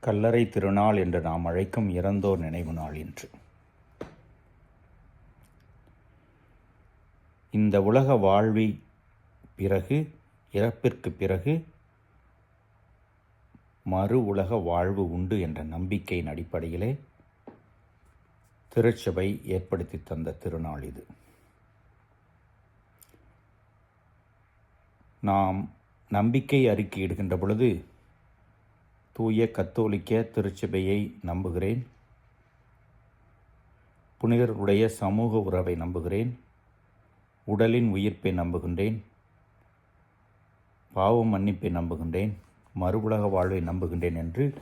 கல்லறை திருநாள் என்று நாம் அழைக்கும் இறந்தோர் நினைவு நாள் இன்று. இந்த உலக வாழ்வி பிறகு இறப்பிற்கு பிறகு மறு உலக வாழ்வு உண்டு என்ற நம்பிக்கையின் அடிப்படையிலே திருச்சபை ஏற்படுத்தி தந்த திருநாள் இது. நாம் நம்பிக்கை அறிக்கையிடுகின்ற பொழுது தூய கத்தோலிக்க திருச்சபையை நம்புகிறேன். புனிதர்களுடைய சமூக உறவை நம்புகிறேன். உடலின் உயிர்ப்பை நம்புகின்றேன். பாவ மன்னிப்பை நம்புகின்றேன். மறு உலக வாழ்வை நம்புகின்றேன் என்று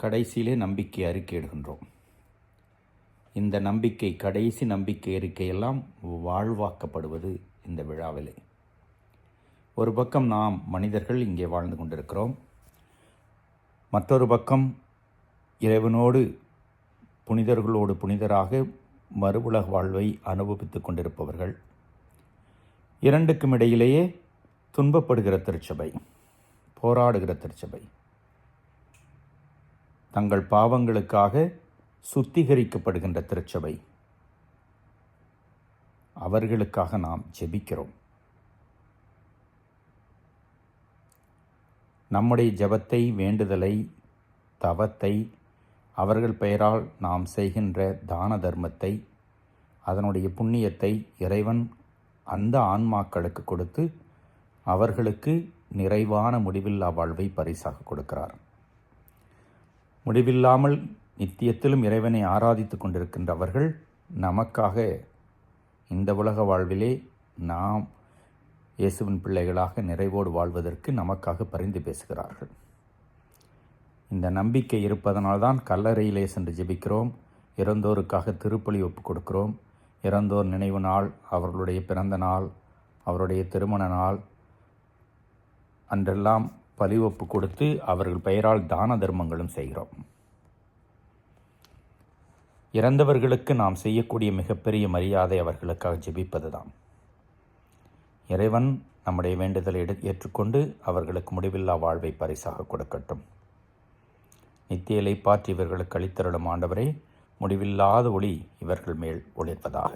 கடைசியிலே நம்பிக்கை அறிக்கையிடுகின்றோம் இந்த நம்பிக்கை கடைசி நம்பிக்கை அறிக்கையெல்லாம் வாழ்வாக்கப்படுவது இந்த விழாவிலே. ஒரு பக்கம் நாம் மனிதர்கள் இங்கே வாழ்ந்து கொண்டிருக்கிறோம். மற்றொரு பக்கம் இறைவனோடு புனிதர்களோடு புனிதராக மறுவுலக வாழ்வை அனுபவித்து கொண்டிருப்பவர்கள். இரண்டுக்கும் இடையிலேயே துன்பப்படுகிற திருச்சபை போராடுகிற திருச்சபை. தங்கள் பாவங்களுக்காக சுத்திகரிக்கப்படுகின்ற திருச்சபை. அவர்களுக்காக நாம் ஜெபிக்கிறோம். நம்முடைய ஜெபத்தை வேண்டுதலை தவத்தை அவர்கள் பெயரால் நாம் செய்கின்ற தான தர்மத்தை அதனுடைய புண்ணியத்தை இறைவன் அந்த ஆன்மாக்களுக்கு கொடுத்து அவர்களுக்கு நிறைவான முடிவில்லா வாழ்வை பரிசாக கொடுக்கிறார். முடிவில்லாமல் நித்தியத்திலும் இறைவனை ஆராதித்து கொண்டிருக்கின்ற அவர்கள் நமக்காக இந்த உலக வாழ்விலே நாம் இயேசுவின் பிள்ளைகளாக நிறைவோடு வாழ்வதற்கு நமக்காக பரிந்து பேசுகிறார்கள். இந்த நம்பிக்கை இருப்பதனால்தான் கல்லறையிலே சென்று ஜெபிக்கிறோம். இறந்தோருக்காக திருப்பலி ஒப்புக் கொடுக்கிறோம். இறந்தோர் நினைவு நாள் அவர்களுடைய பிறந்த நாள் அவருடைய திருமண நாள். அன்றெல்லாம் பலி ஒப்பு கொடுத்து அவர்கள் பெயரால் தான தர்மங்களும் செய்கிறோம். இறந்தவர்களுக்கு நாம் செய்யக்கூடிய மிகப்பெரிய மரியாதை அவர்களுக்காக ஜெபிப்பதுதான். இறைவன் நம்முடைய வேண்டுதலை எடு ஏற்றுக்கொண்டு அவர்களுக்கு முடிவில்லா வாழ்வை பரிசாக கொடுக்கட்டும். நித்தியலை பாற்றி இவர்களுக்கு அளித்தருளும் ஆண்டவரை முடிவில்லாத ஒளி இவர்கள் மேல் ஒளிர்வதாக.